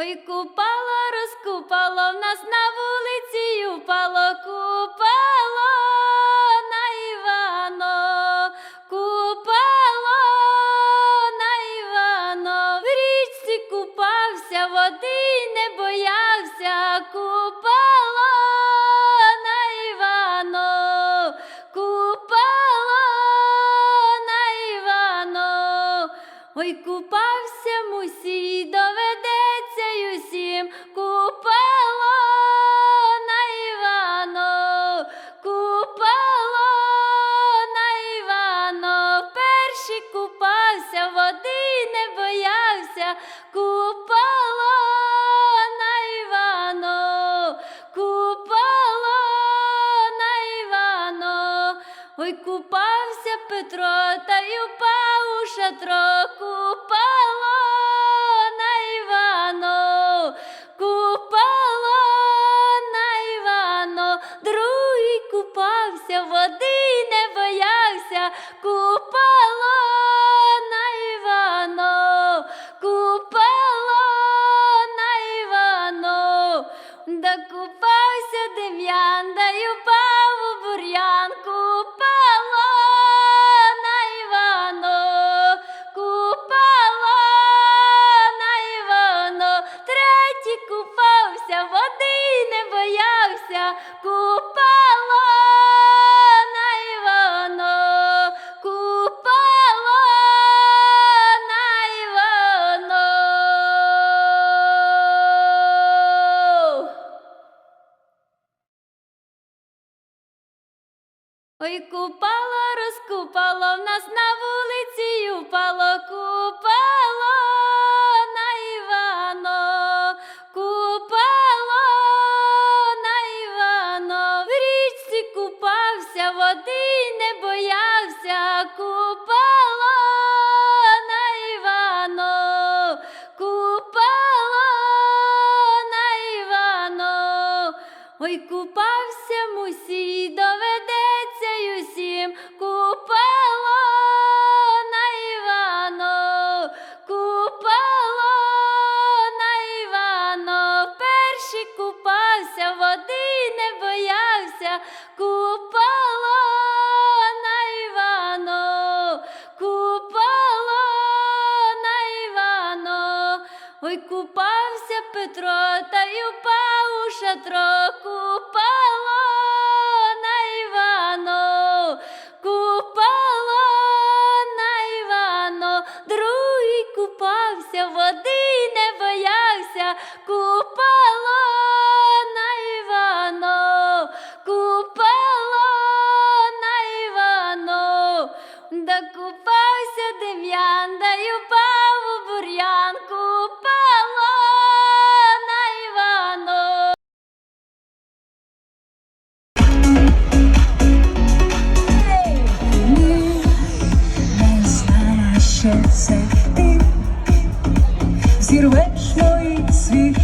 Ой, купало, розкупало, в нас на вулиці упало, купало на Івано, купало на Івано, в річці купався, води не боявся, купало на Івано, купало на Івано. Ой, купався мусій, купався Петро, та й упав у шатро, купало на Івано, купало на Івано, другий купався, води не боявся, купало на Івано, купало на Івано, да купався Дем'ян, да й упав у бур'ян, купало купало на Івано, купало на Івано. Ой, купало, розкупало, в нас на вулиці упало, купало купався мусій, доведеться й усім, купало на Івано, купало на Івано, перший купався, води не боявся, купало на Івано, купало на Івано. Ой, купався Петро, та й упав у шатро, купало на Івано, купало на Івано, другий купався, води не боявся, купало see